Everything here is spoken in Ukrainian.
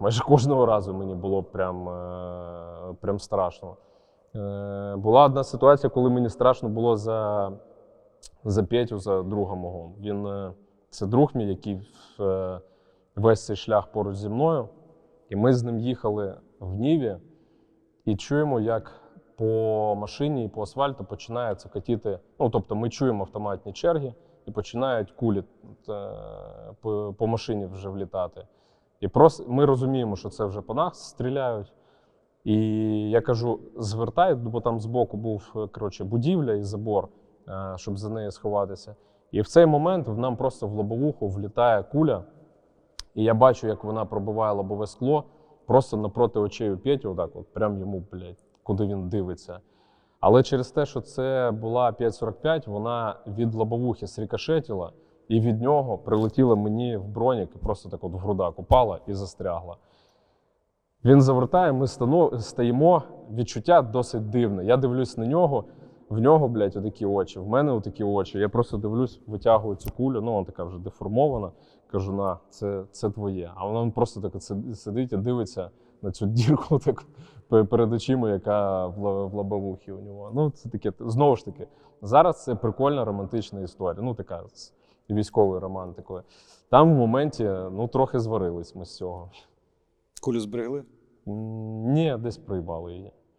Майже кожного разу мені було прям, е, прям страшно. Е, Була одна ситуація, коли мені страшно було за, за Петю, за друга мого. Він е, це друг мій, який весь цей шлях поруч зі мною. І ми з ним їхали в Ніві і чуємо, як по машині і по асфальту починає цокотіти. Ну, тобто ми чуємо автоматні черги і починають кулі по машині вже влітати. І просто ми розуміємо, що це вже по нас стріляють. І я кажу: звертай, бо там збоку був коротше, будівля і забор, е, щоб за нею сховатися. І в цей момент в нам просто в лобовуху влітає куля, і я бачу, як вона пробиває лобове скло просто напроти очей у Петі, отак, от прям йому, блядь, куди він дивиться. Але через те, що це була 5.45, вона від лобовухи срікошетіла, і від нього прилетіла мені в бронік і просто так от в грудак упала і застрягла. Він завертає, ми стоїмо, відчуття досить дивне. Я дивлюсь на нього, в нього, блядь, отакі очі, в мене отакі очі. Я просто дивлюсь, витягую цю кулю, ну вона така вже деформована. Кажу, на, це, це твоє. А вона просто так сидить і дивиться на цю дірку так, перед очима, яка в, ла- в лобовухі у нього. Ну, це таке, знову ж таки, зараз це прикольна романтична історія. Ну, така військовою романтикою. Там в моменті ну, трохи зварились ми з цього. Кулю зберегли? М, Ні, десь проїбали її.